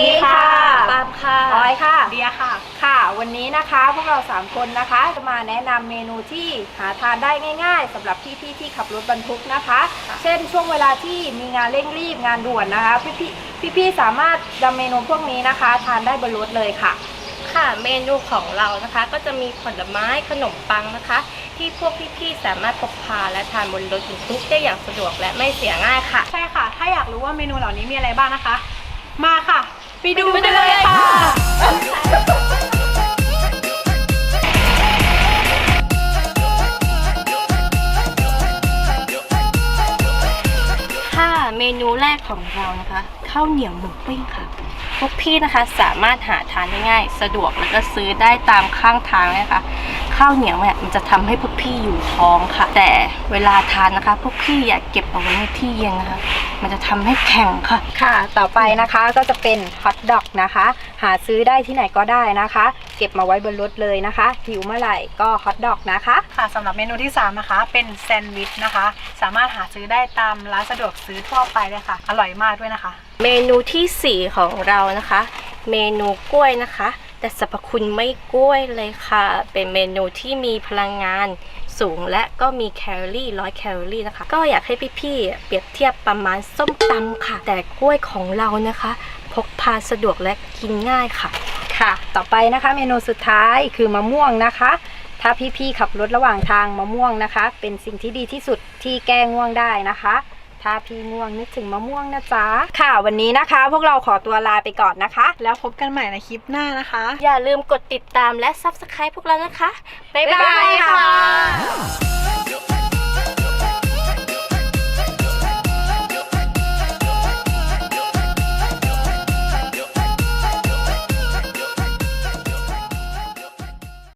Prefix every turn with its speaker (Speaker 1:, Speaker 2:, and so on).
Speaker 1: ดีค่ะ
Speaker 2: ปาล์มค่ะ
Speaker 1: ออยค่ะ
Speaker 2: เดียค่ะ
Speaker 1: ค่ะ วันนี้นะคะพวกเรา 3 คนนะคะ จะมาแนะนำเมนูที่หาทานได้ง่าย ๆสำหรับพี่ๆที่ขับรถบรรทุกนะคะ
Speaker 2: ค่ะ
Speaker 1: เช่นช่วงเวลาที่มีงานเร่งรีบงานด่วนนะคะ พี่ๆพี่ๆสามารถนำเมนูพวกนี้นะคะ ทานได้บนรถเลยค่ะ
Speaker 2: ค่ะเมนูของเรานะคะก็จะมีผลไม้ขนมปังนะคะ ที่พวกพี่ๆสามารถพกพาและทานบนรถบรรทุกได้อย่างสะดวกและไม่เสียง่ายค่ะ
Speaker 3: ใช่ค่ะ ถ้าอยากรู้ว่าเมนูเหล่านี้มีอะไรบ้างนะคะมาค่ะ ไปดู
Speaker 2: ไปดู
Speaker 3: กันเลย
Speaker 2: ค่ะค่ะเมนูแรกของเรานะคะข้าวเหนียวหมูปิ้งค่ะพวกพี่นะคะสามารถหาทานได้ง่าย สะดวกแล้วก็ซื้อได้ตามข้างทางเลยนะคะ ข้าวเหนียวเนี่ยมันจะทำให้พวกพี่อยู่ท้องค่ะ แต่เวลาทานนะคะ พวกพี่อย่าเก็บเอาไว้ในที่เย็นนะคะ มันจะทำให้แข็งค่ะ
Speaker 1: ค่ะ ต่อไปนะคะก็จะเป็นฮอทดอกนะคะ หาซื้อได้ที่ไหนก็ได้นะคะ เก็บมาไว้บนรถเลยนะคะหิวเมื่อไหร่ก็ฮอทดอกนะคะ
Speaker 3: ค่ะสำหรับเมนูที่ 3 นะคะ เป็นแซนด์วิชนะคะ สามารถหาซื้อได้ตามร้านสะดวกซื้อทั่วไปเลยค่ะ อร่อยมากด้วยนะคะ
Speaker 2: เมนูทีสี่4 ของเรานะคะ เมนูกล้วยนะคะ แต่สรรพคุณไม่กล้วยเลยค่ะ เป็นเมนูที่มีพลังงานสูงและก็มีแคลอรี่ร้อยแคลอรี่นะคะ ก็อยากให้พี่ๆเปรียบเทียบประมาณส้มตำค่ะ แต่กล้วยของเรานะคะ พกพาสะดวกและกินง่ายค่ะ
Speaker 1: ค่ะ ต่อไปนะคะเมนูสุดท้ายคือมะม่วงนะคะ ถ้าพี่ๆขับรถระหว่างทางมะม่วงนะคะ เป็นสิ่งที่ดีที่สุดที่แก้ง่วงได้นะคะ ถ้าพี่ง่วงนึกถึงมะม่วงนะจ๊ะ ค่ะวันนี้นะคะ พวกเราขอตัวลาไปก่อนนะคะ
Speaker 3: แล้วพบกันใหม่ในคลิปหน้านะคะ
Speaker 2: อย่าลืมกดติดตามและ Subscribe พวกเรานะคะ บ๊ายบา
Speaker 1: บ๊ายบาย
Speaker 2: ย
Speaker 1: ค่ะ
Speaker 2: ค่ะ